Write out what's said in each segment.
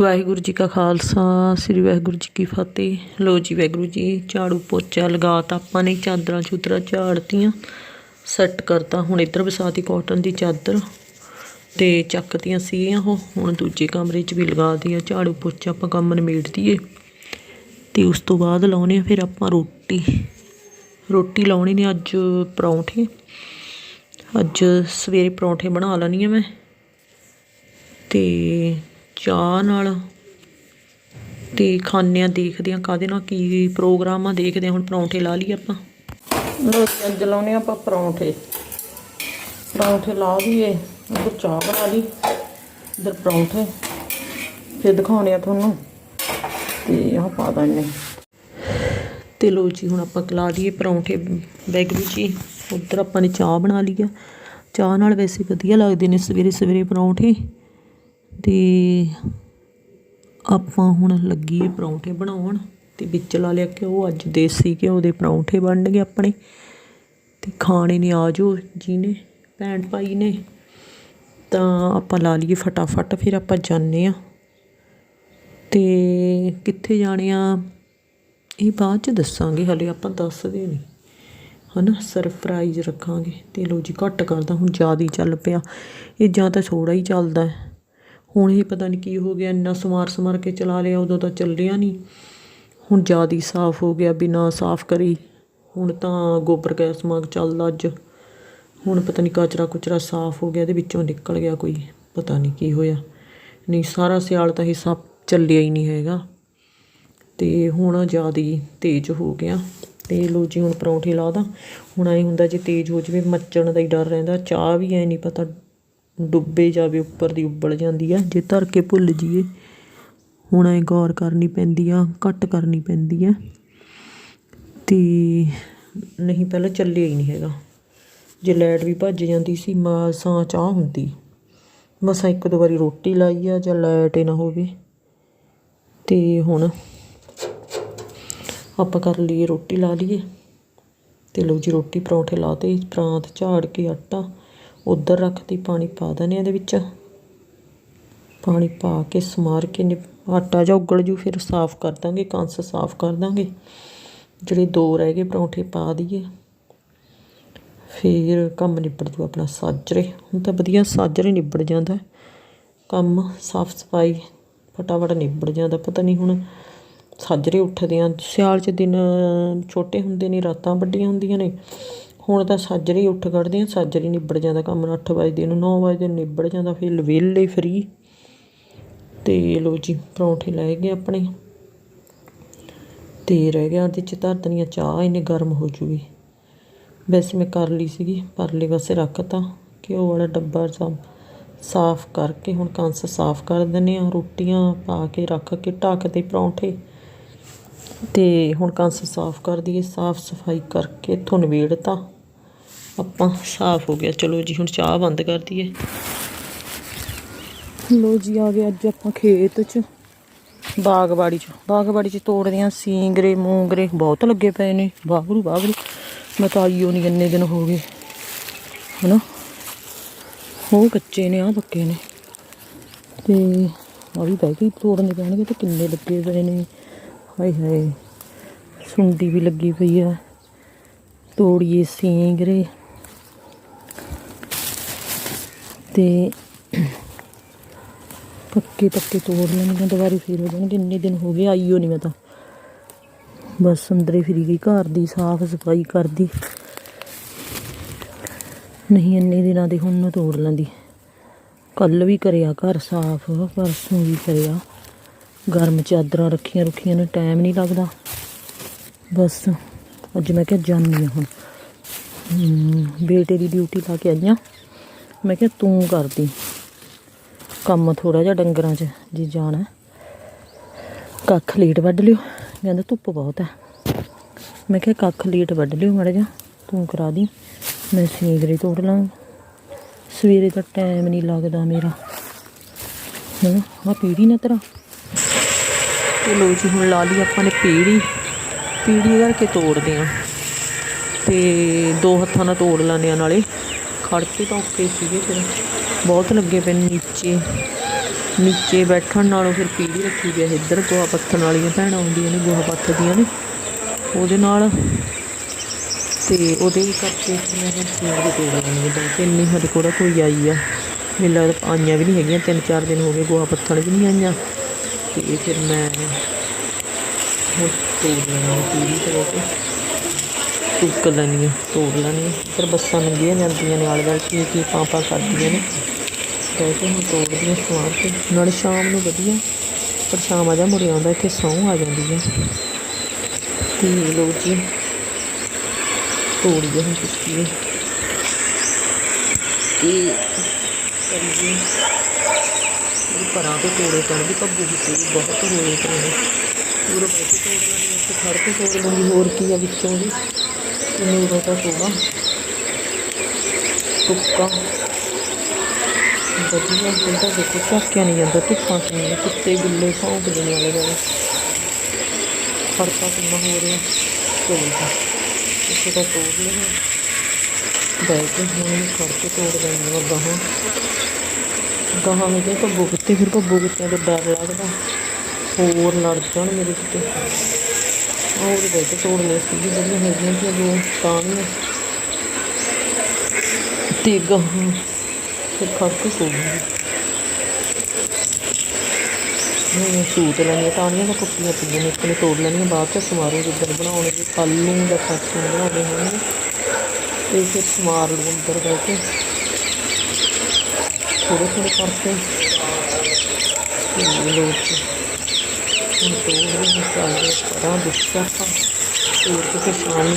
ਵਾਹਿਗੁਰੂ ਜੀ ਕਾ ਖਾਲਸਾ, ਸ੍ਰੀ ਵਾਹਿਗੁਰੂ ਜੀ ਕੀ ਫਤਿਹ। ਲੋ ਜੀ, ਵਾਹਿਗੁਰੂ ਜੀ, ਝਾੜੂ ਪੋਚਾ ਲਗਾਤਾ ਆਪਾਂ ਨੇ ਚਾਦਰਾਂ ਚੁਦਰਾਂ ਝਾੜਤੀਆਂ, ਸੈੱਟ ਕਰਤਾ। ਹੁਣ ਇੱਧਰ ਵਿਸਾਤੀ ਕਾਟਨ ਦੀ ਚਾਦਰ ਤੇ ਚੱਕਤੀਆਂ ਸੀਗੀਆਂ ਉਹ। ਹੁਣ ਦੂਜੇ ਕਮਰੇ 'ਚ ਵੀ ਲਗਾ ਦਿਆ। ਝਾੜੂ ਪੋਚਾ ਆਪਾਂ ਕੰਮ ਨਿਮੇੜ ਦਈਏ। ਤੇ ਉਸ ਤੋਂ ਬਾਅਦ ਲਾਉਣੇ ਆ ਫਿਰ ਆਪਾਂ ਰੋਟੀ। ਰੋਟੀ ਲਾਉਣੀ ਨੇ ਅੱਜ ਪਰੌਂਠੇ। ਅੱਜ ਸਵੇਰੇ ਪਰੌਂਠੇ ਬਣਾ ਲੈਣੀ ਆ ਮੈਂ। ਤੇ ਚਾਹ ਨਾਲ ਤੇ ਖਾਣੇ ਆ ਦੇਖਦੇ ਆ ਕਾਦੇ ਨਾਲ ਕੀ ਪ੍ਰੋਗਰਾਮ ਆ ਦੇਖਦੇ ਆ ਹੁਣ ਪਰੌਂਠੇ ਲਾ ਲਈ ਆਪਾਂ। ਰੋਟੀ ਅੱਜ ਲਾਉਣੇ ਆਪਾਂ ਪਰੌਂਠੇ। ਪਰੌਂਠੇ ਲਾ ਦਈਏ ਉਧਰ ਚਾਹ ਬਣਾ ਲਈ ਇਧਰ ਪਰੌਂਠੇ। ਫਿਰ ਦਿਖਾਉਣੇ ਆ ਤੁਹਾਨੂੰ ਤੇ ਆਹ ਪਾ ਦਾਂਗੇ ਤੇ ਲੋ ਜੀ ਹੁਣ ਆਪਾਂ ਕਲਾ ਲਈਏ ਪਰੌਂਠੇ ਬੈਗਰੂ ਜੀ ਉਧਰ ਆਪਾਂ ਨੇ ਚਾਹ ਬਣਾ ਲਈ ਆ। ਚਾਹ ਨਾਲ ਵੈਸੇ ਵਧੀਆ ਲੱਗਦੇ ਨੇ ਸਵੇਰੇ ਸਵੇਰੇ ਪਰੌਂਠੇ। ਤੇ ਆਪਾਂ ਹੁਣ ਲੱਗੀਏ ਪਰੌਂਠੇ ਬਣਾਉਣ ਤੇ ਵਿੱਚ ਲਾ ਲਿਆ ਘਿਓ, ਅੱਜ ਦੇਸੀ ਘਿਓ ਦੇ ਪਰੌਂਠੇ ਬਣਨਗੇ ਆਪਣੇ ਤੇ ਖਾਣੇ ਨੇ ਆਜੋ ਜੀ ਨੇ, ਭੈਣ ਭਾਈ ਨੇ। ਤਾਂ ਆਪਾਂ ਲਾ ਲਈਏ ਫਟਾਫਟ, ਫਿਰ ਆਪਾਂ ਜਾਂਦੇ ਆ ਤੇ ਕਿੱਥੇ ਜਾਣੇ ਆ, ਇਹ ਬਾਅਦ ਚ ਦੱਸਾਂਗੇ, ਹਲੇ ਆਪਾਂ ਦੱਸਦੇ ਨਹੀਂ। ਹਨਾ ਸਰਪ੍ਰਾਈਜ਼ ਰੱਖਾਂਗੇ। ਤੇ ਲੋ ਜੀ, ਘੱਟ ਕਰਦਾ, ਹੁਣ ਜ਼ਿਆਦਾ ਹੀ ਚੱਲ ਪਿਆ। ਇਹ ਜਾਂ ਤਾਂ ਥੋੜਾ ਹੀ ਚੱਲਦਾ ਹੁਣ ਇਹ ਪਤਾ ਨਹੀਂ ਕੀ ਹੋ ਗਿਆ, ਇੰਨਾ ਸਮਾਰ ਸਮਾਰ ਕੇ ਚਲਾ ਲਿਆ, ਉਦੋਂ ਤਾਂ ਚੱਲਿਆ ਨਹੀਂ। ਹੁਣ ਜ਼ਿਆਦਾ ਸਾਫ਼ ਹੋ ਗਿਆ, ਬਿਨਾਂ ਸਾਫ਼ ਕਰੀ। ਹੁਣ ਤਾਂ ਗੋਬਰ ਗੈਸ ਮਾਗ ਚੱਲਦਾ ਅੱਜ। ਹੁਣ ਪਤਾ ਨਹੀਂ ਕਾਚਰਾ ਕੁਚਰਾ ਸਾਫ਼ ਹੋ ਗਿਆ, ਇਹਦੇ ਵਿੱਚੋਂ ਨਿਕਲ ਗਿਆ ਕੋਈ, ਪਤਾ ਨਹੀਂ ਕੀ ਹੋਇਆ। ਨਹੀਂ, ਸਾਰਾ ਸਿਆਲ ਤਾਂ ਇਹ ਸਭ ਚੱਲਿਆ ਹੀ ਨਹੀਂ ਹੈਗਾ। ਤੇ ਹੁਣ ਜ਼ਿਆਦਾ ਤੇਜ਼ ਹੋ ਗਿਆ। ਤੇ ਲੋ ਜੀ, ਹੁਣ ਪਰੌਂਠੇ ਲਾ ਦਾਂ। ਹੁਣ ਐ ਹੁੰਦਾ ਜੇ ਤੇਜ਼ ਹੋ ਜਵੇ, ਮੱਚਣ ਦਾ ਹੀ ਡਰ ਰਹਿੰਦਾ, ਚਾਹ ਵੀ ਐ ਨਹੀਂ ਪਤਾ ਡੁੱਬੇ ਜਾਵੇ, ਉੱਪਰ ਦੀ ਉੱਬਲ ਜਾਂਦੀ ਆ। ਜੇ ਧਰ ਕੇ ਭੁੱਲ ਜਾਈਏ, ਹੁਣ ਐ ਗੌਰ ਕਰਨੀ ਪੈਂਦੀ ਆ, ਘੱਟ ਕਰਨੀ ਪੈਂਦੀ ਆ। ਤੇ ਨਹੀਂ, ਪਹਿਲਾਂ ਚੱਲਿਆ ਹੀ ਨਹੀਂ ਹੈਗਾ। ਜੇ ਲਾਈਟ ਵੀ ਭੱਜ ਜਾਂਦੀ ਸੀ ਮਸਾਂ ਚਾਹ ਹੁੰਦੀ। ਮਸਾਂ ਇੱਕ ਦੋ ਵਾਰੀ ਰੋਟੀ ਲਾਈ ਆ, ਜਾਂ ਲਾਈਟ ਹੀ ਨਾ ਹੋਵੇ। ਤੇ ਹੁਣ ਆਪਾਂ ਕਰ ਲਈਏ, ਰੋਟੀ ਲਾ ਲਈਏ। ਤੇ ਲਓ ਜੀ, ਰੋਟੀ ਪਰੌਂਠੇ ਲਾਤੇ, ਪਰਾਂਤ ਝਾੜ ਕੇ ਆਟਾ। ਉਧਰ ਰੱਖਤੀ ਪਾਣੀ ਪਾ ਦਨੇ ਇਹਦੇ ਵਿੱਚ। ਪਾਣੀ ਪਾ ਕੇ ਸਮਾਰ ਕੇ ਨਿ ਆਟਾ ਜਾਂ ਉਗਲ ਜੂ, ਫਿਰ ਸਾਫ਼ ਕਰ ਦਾਂਗੇ, ਕੰਸ ਸਾਫ਼ ਕਰ ਦਾਂਗੇ। ਜਿਹੜੇ ਦੋ ਰਹਿ ਗਏ, ਪਰੌਂਠੇ ਪਾ ਦਈਏ। ਫਿਰ ਕੰਮ ਨਿਬੜ ਜੂ ਆਪਣਾ ਸਾਜਰੇ। ਹੁਣ ਤਾਂ ਵਧੀਆ ਸਾਜਰੇ ਨਿਬੜ ਜਾਂਦਾ। ਕੰਮ ਸਾਫ਼ ਸਫ਼ਾਈ ਫਟਾਫਟ ਨਿਬੜ ਜਾਂਦਾ। ਪਤਾ ਨਹੀਂ ਹੁਣ ਸਾਜਰੇ ਉੱਠਦੇ ਆ ਸਿਆਲ 'ਚ ਦਿਨ ਛੋਟੇ ਹੁੰਦੇ ਨੇ, ਰਾਤਾਂ ਵੱਡੀਆਂ ਹੁੰਦੀਆਂ ਨੇ। ਹੁਣ ਤਾਂ ਸਾਜਰੇ ਉੱਠ ਖੜਦੇ ਆ ਸਾਜਰੇ ਨਿਬੜ ਜਾਂਦਾ ਕੰਮ 8 ਵਜੇ ਨੂੰ 9 ਵਜੇ ਨੂੰ ਨਿਬੜ ਜਾਂਦਾ, ਫਿਰ ਵਿਹਲੇ ਫਰੀ ਤੇ ਲੋ ਜੀ, ਪਰੌਂਠੇ ਲੈ ਗਏ ਆਪਣੇ। ਤੇ ਰਹਿ ਗਿਆ ਉਹਦੇ 'ਚ ਧਰ ਚਾਹ ਇਹਨੇ ਗਰਮ ਹੋ ਜੂਗੀ। ਵੈਸੇ ਮੈਂ ਕਰ ਲਈ ਸੀਗੀ, ਪਰਲੇ ਪਾਸੇ ਰੱਖਤਾ, ਘਿਓ ਵਾਲਾ ਡੱਬਾ ਸਭ ਸਾਫ਼ ਕਰਕੇ ਹੁਣ ਕੰਸ ਸਾਫ਼ ਕਰ ਦਿੰਨੇ ਆ ਰੋਟੀਆਂ ਪਾ ਕੇ ਰੱਖ ਕੇ ਢੱਕ ਦੇ ਪਰੌਂਠੇ। ਤੇ ਹੁਣ ਕੰਸ ਸਾਫ਼ ਕਰ ਦਈਏ, ਸਾਫ਼ ਸਫ਼ਾਈ ਕਰਕੇ ਇੱਥੋਂ ਨਿਬੇੜਤਾ। ਆਪਾਂ ਸਾਫ਼ ਹੋ ਗਿਆ। ਚਲੋ ਜੀ, ਹੁਣ ਚਾਹ ਬੰਦ ਕਰ ਦਈਏ। ਲੋ ਜੀ, ਆ ਗਏ ਅੱਜ ਆਪਾਂ ਖੇਤ 'ਚ, ਬਾਗਬਾੜੀ 'ਚ। ਬਾਗਬਾੜੀ 'ਚ ਤੋੜਦੇ ਆ ਸਿੰਗਰੇ, ਮੂੰਗਰੇ, ਬਹੁਤ ਲੱਗੇ ਪਏ ਨੇ। ਬਾਗਰੂ ਬਾਗਰੂ ਮੈਂ ਤਾਂ ਆਈਓ ਨਹੀਂ ਇੰਨੇ ਦਿਨ ਹੋ ਗਏ। ਹਨਾ? ਉਹ ਕੱਚੇ ਨੇ ਆ ਪੱਕੇ ਨੇ। ਤੇ ਆ ਵੀ ਬਹਿ ਗਈ ਤੋੜਨੇ ਪੈਣਗੇ ਤੇ ਕਿੰਨੇ ਲੱਗੇ ਪਏ ਨੇ। ਹਾਏ ਹਾਏ, ਸੁੰਡੀ ਵੀ ਲੱਗੀ ਪਈ ਆ। ਤੋੜੀਏ ਸਿੰਗਰੇ। ਤੇ ਪੱਕੇ ਪੱਕੇ ਤੋੜ ਲੈਣਗੇ ਦੁਬਾਰੇ ਫਿਰ ਹੋ ਜਾਣਗੇ। ਇੰਨੇ ਦਿਨ ਹੋ ਗਏ, ਆਈਓ ਨਹੀਂ ਮੈਂ ਤਾਂ। ਬਸ ਅੰਦਰੇ ਫਿਰੀ ਗਈ, ਘਰ ਦੀ ਸਾਫ਼ ਸਫ਼ਾਈ ਕਰਦੀ। ਨਹੀਂ, ਇੰਨੇ ਦਿਨਾਂ ਦੇ ਹੁਣ ਨੂੰ ਤੋੜ ਲੈਂਦੀ। ਕੱਲ ਵੀ ਕਰਿਆ ਘਰ ਸਾਫ਼, ਪਰਸੋਂ ਵੀ ਕਰਿਆ। ਗਰਮ ਚਾਦਰਾਂ ਰੱਖੀਆਂ ਰੁੱਖੀਆਂ ਨੂੰ ਟਾਈਮ ਨਹੀਂ ਲੱਗਦਾ। ਬਸ, ਅੱਜ ਮੈਂ ਕਿਹਾ ਜਾਨੀ ਹਾਂ ਹੁਣ। ਬੇਟੇ ਦੀ ਡਿਊਟੀ ਲਾ ਕੇ ਆਈਆਂ ਮੈਂ ਕਿਹਾ ਤੂੰ ਕਰਦੀ। ਕੰਮ ਥੋੜਾ ਜਿਹਾ ਡੰਗਰਾਂ 'ਚ, ਜੀ ਜਾਣਾ। ਕੱਖ ਲੇਟ ਵੱਢ ਲਿਓ। ਕਹਿੰਦਾ ਧੁੱਪ ਬਹੁਤ ਹੈ। ਮੈਂ ਕਿਹਾ ਕੱਖ ਲੇਟ ਵੱਢ ਲਿਓ ਮਾੜਾ ਜਿਹਾ। ਤੂੰ ਕਰਾ ਦੀ। ਮੈਂ ਸੀਗਰੇ ਤੋੜ ਲਾਂ। ਸਵੇਰੇ ਤਾਂ ਟਾਈਮ ਨਹੀਂ ਲੱਗਦਾ ਮੇਰਾ। ਹਾਂ ਆ ਪੀੜੀ ਨਾ ਤਰਾ। ਤੇ ਲੋ ਜੀ, ਹੁਣ ਲਾ ਲਈ ਆਪਾਂ ਨੇ ਪੀੜੀ। ਪੀੜੀ ਕਰਕੇ ਤੋੜਦੇ ਆ ਤੇ ਦੋ ਹੱਥਾਂ ਨਾਲ ਤੋੜ ਲੈਂਦੇ ਆ ਨਾਲੇ। ਖੜ ਕੇ ਤਾਂ ਓਕੇ ਸੀਗੇ ਫਿਰ। ਬਹੁਤ ਲੱਗੇ ਪਏ ਨੇ ਨੀਚੇ। ਨੀਚੇ ਬੈਠਣ ਨਾਲੋਂ ਫਿਰ ਪੀੜੀ ਰੱਖੀ ਗਿਆ ਇੱਧਰ ਗੋਹਾ ਪੱਥਣ ਵਾਲੀਆਂ ਭੈਣਾਂ ਆਉਂਦੀਆਂ ਨੇ, ਗੋਹਾ ਪੱਥਦੀਆਂ ਨੇ। ਉਹਦੇ ਨਾਲ ਤੇ ਉਹਦੇ ਕਰਕੇ ਫਿਰ ਮੈਂ ਹੁਣ ਫੋਨ ਦੇ ਤੋੜ ਲੈਣੀ ਦੋ ਤਿੰਨ ਨਹੀਂ ਸਾਡੇ ਕੋਲ ਕੋਈ ਆਈ ਆ। ਮੈਨੂੰ ਲੱਗਦਾ ਆਈਆਂ ਵੀ ਨਹੀਂ ਹੈਗੀਆਂ। ਤਿੰਨ ਚਾਰ ਦਿਨ ਹੋ ਗਏ ਗੋਹਾ ਪੱਥਣ ਵੀ ਨਹੀਂ ਆਈਆਂ। ਤੇ ਫਿਰ ਮੈਂ ਹੁਣ ਤੋੜ ਪੀੜੀ ਤੇ। ਕੇ ਲੈਣੀ ਆ ਤੋੜ ਲੈਣੀ ਆ ਫਿਰ ਬੱਸਾਂ ਲੰਘੀਆਂ ਜਾਂਦੀਆਂ ਨੇ ਆਲੇ ਦੁਆਲੇ, ਕੀ ਕੀ ਪਾਂ ਕਰਦੀਆਂ ਨੇ। ਤੇ ਹੁਣ ਤੋੜਦੀਆਂ ਸਵਾਰ ਕੇ ਨਾਲੇ ਸ਼ਾਮ ਨੂੰ ਵਧੀਆ, ਪਰ ਸ਼ਾਮ ਆ ਜਾ, ਮੁੜ ਆਉਂਦਾ, ਇੱਥੇ ਸੌਂ ਆ ਜਾਂਦੀ ਹੈ ਤੇ ਲੋ ਜੀ ਤੋੜੀਏ ਹੁਣ ਟੁੱਕੀਏ ਤੇ ਕਰੀਏ, ਇਹ ਪਰਾਂ ਤੋਂ ਤੋੜੇ ਪੈਣ ਦੀ ਕੱਬੂ ਵੀ ਬਹੁਤ ਹੋਏ ਪਏ ਪੂਰਾ ਬੈਠੇ ਤੋੜ ਲੈਣੀ ਇੱਥੇ ਖੜ ਕੇ ਤੋੜ ਲਾਂਗੀ ਹੋਰ ਕੀ ਆ ਵਿੱਚੋਂ ਵੀ। ਨੂਰਾ ਦਾ ਤੋੜਾ ਟੁੱਕਾ ਵਧੀਆ ਹੁੰਦਾ ਦੇਖੋ ਝਾਕਿਆ ਨਹੀਂ ਜਾਂਦਾ ਧੁੱਪਾਂ ਕਿੰਨੀਆਂ ਕੁੱਤੇ ਬਿੱਲੇ ਭੌਂਕਦੇ ਨੇ ਵਾਲੇ ਵਾਲੇ ਖੜਕਾ ਕਿੰਨਾ ਹੋ ਰਿਹਾ ਤੋੜਦਾ ਇੱਥੇ ਤਾਂ ਤੋੜ ਲਿਆ ਬੈਠ ਕੇ ਹੁਣ ਇਹਨੂੰ ਤੋੜ ਲੈਂਦੇ ਹਾਂ ਗਾਹਾਂ ਗਾਹਾਂ ਵਿੱਚ ਭੱਬੂ ਕੁੱਤੇ ਫਿਰ ਭੱਬੂ ਕੁੱਤਿਆਂ ਤੋਂ ਡਰ ਲੱਗਦਾ ਹੋਰ ਲੜ ਜਾਣ ਮੇਰੇ ਕਿਤੇ ਹੋਰ ਬੈਠ ਕੇ ਤੋੜ ਜਿਹੜੀਆਂ ਹੈਗੀਆਂ ਸੀ ਜੋ ਤਾਂ ਨਹੀਂ ਤੇ ਗਾਹਾਂ ਫਿਰ ਖੜ ਕੇ ਤੋੜੂੰਗੀ ਮੈਂ ਸੂਟ ਲੈਣੀਆਂ ਟਾਣੀਆਂ ਤਾਂ ਕੁੱਤੀਆਂ ਪਈਆਂ ਨੇ, ਇੱਕ ਨੇ ਤੋੜ ਲੈਣੀਆਂ ਬਾਅਦ ਚ ਸਮਾਰੋ ਜਿੱਦਣ ਬਣਾਉਣਗੇ ਕੱਲ੍ਹ ਨੂੰ ਜਾਂ ਪਰਸੋਂ ਬਣਾਉਣੇ ਹੋਣਗੇ। ਤੇ ਫਿਰ ਸਮਾਰ ਲੂ ਅੰਦਰ ਬਹਿ ਕੇ। ਥੋੜ੍ਹੇ ਥੋੜ੍ਹੇ ਕਰਕੇ। ਤੇ ਲੋਕ ਹੁਣ ਤੋੜ ਰਹੇ ਨੇ ਚੱਲਦੇ ਪਰਾਂ ਦੁੱਖਾ ਆਪਾਂ ਤੋੜ ਕੇ ਫਿਰ ਸ਼ਾਮ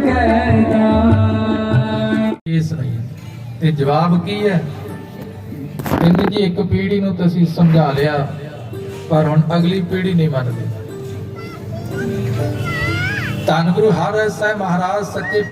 ਖੜ ਇਸ ਨਹੀਂ ਤੇ ਜਵਾਬ ਕੀ ਹੈ? ਕਹਿੰਦੇ ਜੀ ਇੱਕ ਪੀੜ੍ਹੀ ਨੂੰ ਤੁਸੀਂ ਸਮਝਾ ਲਿਆ, ਪਰ ਹੁਣ ਅਗਲੀ ਪੀੜ੍ਹੀ ਨਹੀਂ ਮੰਨਦੀ। ਧੰਨ ਗੁਰੂ ਹਰਿ ਸਾਹਿਬ ਮਹਾਰਾਜ, ਸੱਚੇ